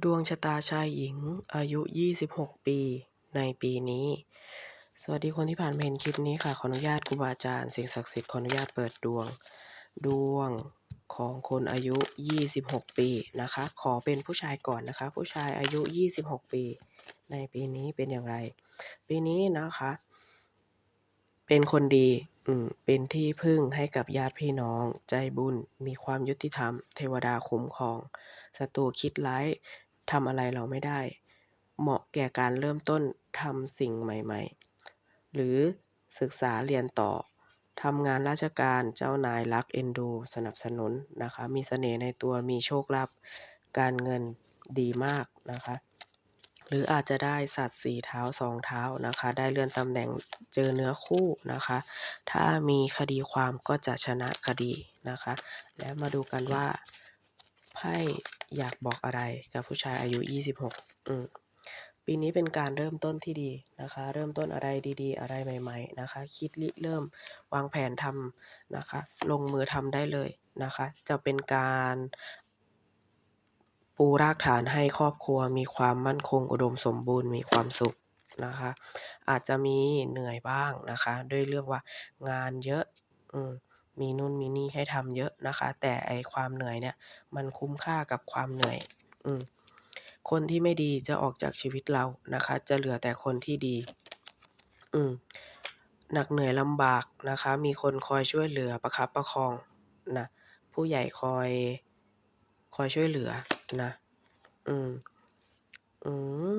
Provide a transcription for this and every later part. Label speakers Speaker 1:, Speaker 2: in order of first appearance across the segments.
Speaker 1: ดวงชะตาชายหญิงอายุ 26 ปีในปีนี้ สวัสดีคนที่ผ่านมาเห็นคลิปนี้ค่ะ ขออนุญาตครูบาอาจารย์สิ่งศักดิ์สิทธิ์ขออนุญาตเปิดดวง ดวงของคนอายุ 26 ปีนะคะ ขอเป็นผู้ชายก่อนนะคะ ผู้ชายอายุ 26 ปี ในปีนี้เป็นอย่างไร ปีนี้นะคะ เป็นคนดีอืมเป็นที่พึ่งให้กับญาติพี่น้อง ใจบุญ มีความยุติธรรม เทวดาคุ้มครองศัตรูคิดร้าย ทำอะไรเราไม่ได้ เหมาะแก่การเริ่มต้นทำสิ่งใหม่ ๆ หรือศึกษาเรียนต่อทำงานราชการเจ้านายรักเอ็นดู สนับสนุนนะคะ มีเสน่ห์ในตัวมีโชคลาภการเงินดีมากนะคะ หรืออาจจะได้สัตว์สี่เท้าสองเท้านะคะ ได้เลื่อนตำแหน่งเจอเนื้อคู่นะคะ ถ้ามีคดีความก็จะชนะคดีนะคะ แล้วมาดูกันว่า ไพ่อยากบอกอะไรกับผู้ชายอายุ 26 อืมปีนี้เป็นการเริ่มต้นที่ดีนะคะ เริ่มต้นอะไรดีๆ อะไรใหม่ ๆ นะคะ คิดริเริ่มวางแผนทำนะคะ ลงมือทำได้เลยนะคะ จะเป็นการปูรากฐานให้ครอบครัวมีความมั่นคงอุดมสมบูรณ์มีความสุขนะคะ อาจจะมีเหนื่อยบ้างนะคะ ด้วยเรื่องว่างานเยอะ อืม มีนู่นมีนี่ให้ทำเยอะนะคะ แต่ไอความเหนื่อยเนี่ย มันคุ้มค่ากับความเหนื่อย อืมคนที่ไม่ดีจะออกจากชีวิตเรานะคะ จะเหลือแต่คนที่ดี อืมหนักเหนื่อยลำบากนะคะ มีคนคอยช่วยเหลือประคับประคองนะผู้ใหญ่คอย คอยช่วยเหลือนะ อืม อื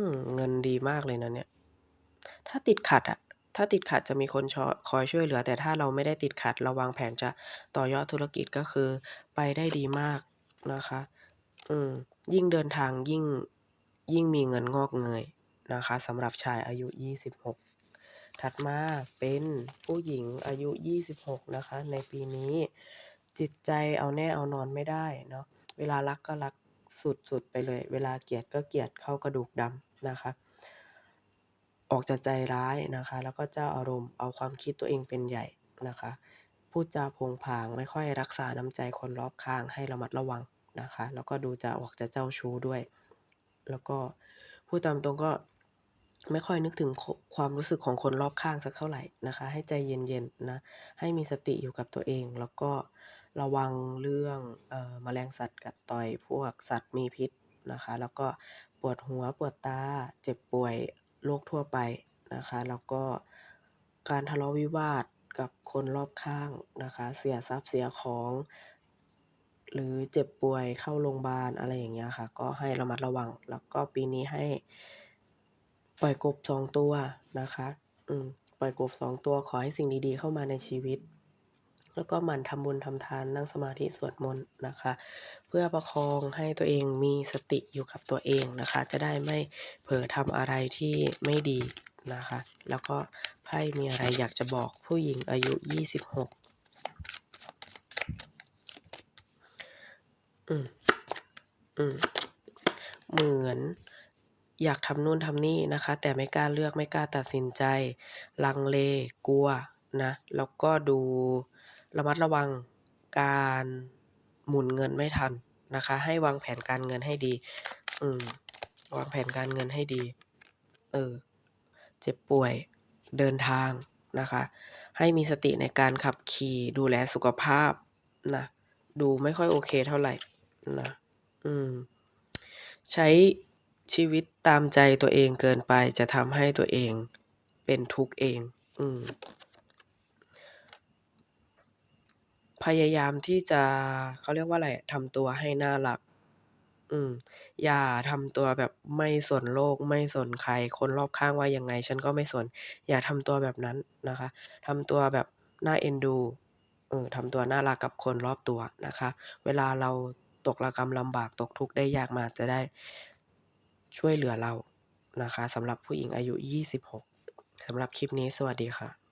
Speaker 1: ม เงินดีมากเลยนะเนี่ย ถ้าติดขัดอะ ถ้าติดขัดจะมีคนชอคอยช่วยเหลือ แต่ถ้าเราไม่ได้ติดขัด เราวางแผนจะต่อยอดธุรกิจก็คือ ไปได้ดีมากนะคะ อืม ยิ่งเดินทางยิ่งยิ่งมีเงินงอกเงยนะคะสำหรับชายอายุ 26 ถัดมาเป็นผู้หญิงอายุ 26 นะคะ ในปีนี้ จิตใจเอาแน่เอานอนไม่ได้เนาะเวลารักก็รักสุดๆไปเลย เวลาเกลียดก็เกลียดเข้ากระดูกดำนะคะ ออกจะใจร้ายนะคะ แล้วก็เจ้าอารมณ์เอาความคิดตัวเองเป็นใหญ่นะคะพูดจาโผงผางไม่ค่อยรักษาน้ำใจคนรอบข้างให้ระมัดระวังนะคะ แล้วก็ดูจะออกจะเจ้าชู้ด้วย แล้วก็พูดตามตรงก็ไม่ค่อยนึกถึงความรู้สึกของคนรอบข้างสักเท่าไหร่นะคะ ให้ใจเย็นๆนะให้มีสติอยู่กับตัวเอง แล้วก็ระวังเรื่องเอ่อแมลงสัตว์กัดต่อยพวกสัตว์มีพิษนะคะ แล้วก็ปวดหัวปวดตาเจ็บป่วย โรคทั่วไปนะคะ แล้วก็การทะเลาะวิวาทกับคนรอบข้างนะคะ เสียทรัพย์เสียของ หรือเจ็บป่วยเข้าโรงพยาบาลอะไรอย่างเงี้ยค่ะ ก็ให้ระมัดระวัง แล้วก็ปีนี้ให้ ปล่อยกบสองตัวนะคะ อืม ปล่อยกบสองตัวขอให้สิ่งดีๆเข้ามาในชีวิต แล้วก็หมั่นทำบุญทำทานนั่งสมาธิสวดมนต์นะคะ เพื่อประคองให้ตัวเองมีสติอยู่กับตัวเองนะคะ จะได้ไม่เผลอทำอะไรที่ไม่ดีนะคะ แล้วก็ไพ่มีอะไรอยากจะบอกผู้หญิงอายุ 26 อืม อืม เหมือนอยากทำนู่นทำนี่นะคะ แต่ไม่กล้าเลือกไม่กล้าตัดสินใจ ลังเลกลัวนะ แล้วก็ดู ระมัดระวังการหมุนเงินไม่ทันนะคะ ให้วางแผนการเงินให้ดี อืม วางแผนการเงินให้ดี เออ เจ็บป่วย เดินทางนะคะ ให้มีสติในการขับขี่ดูแลสุขภาพนะ ดูไม่ค่อยโอเคเท่าไหร่นะ อืม ใช้ชีวิตตามใจตัวเองเกินไปจะทำให้ตัวเองเป็นทุกข์เอง อืม พยายามที่จะ เขาเรียกว่าอะไร ทำตัวให้น่ารัก อืม อย่าทำตัวแบบไม่สนโลก ไม่สนใคร คนรอบข้างว่ายังไง ฉันก็ไม่สน อย่าทำตัวแบบนั้นนะคะ ทำตัวแบบน่าเอ็นดู เออทำตัวน่ารักกับคนรอบตัวนะคะ เวลาเราตกระกำลำบากตกทุกข์ได้ยากมาจะได้ช่วยเหลือเรานะคะสำหรับผู้หญิงอายุ 26สำหรับคลิปนี้สวัสดีค่ะ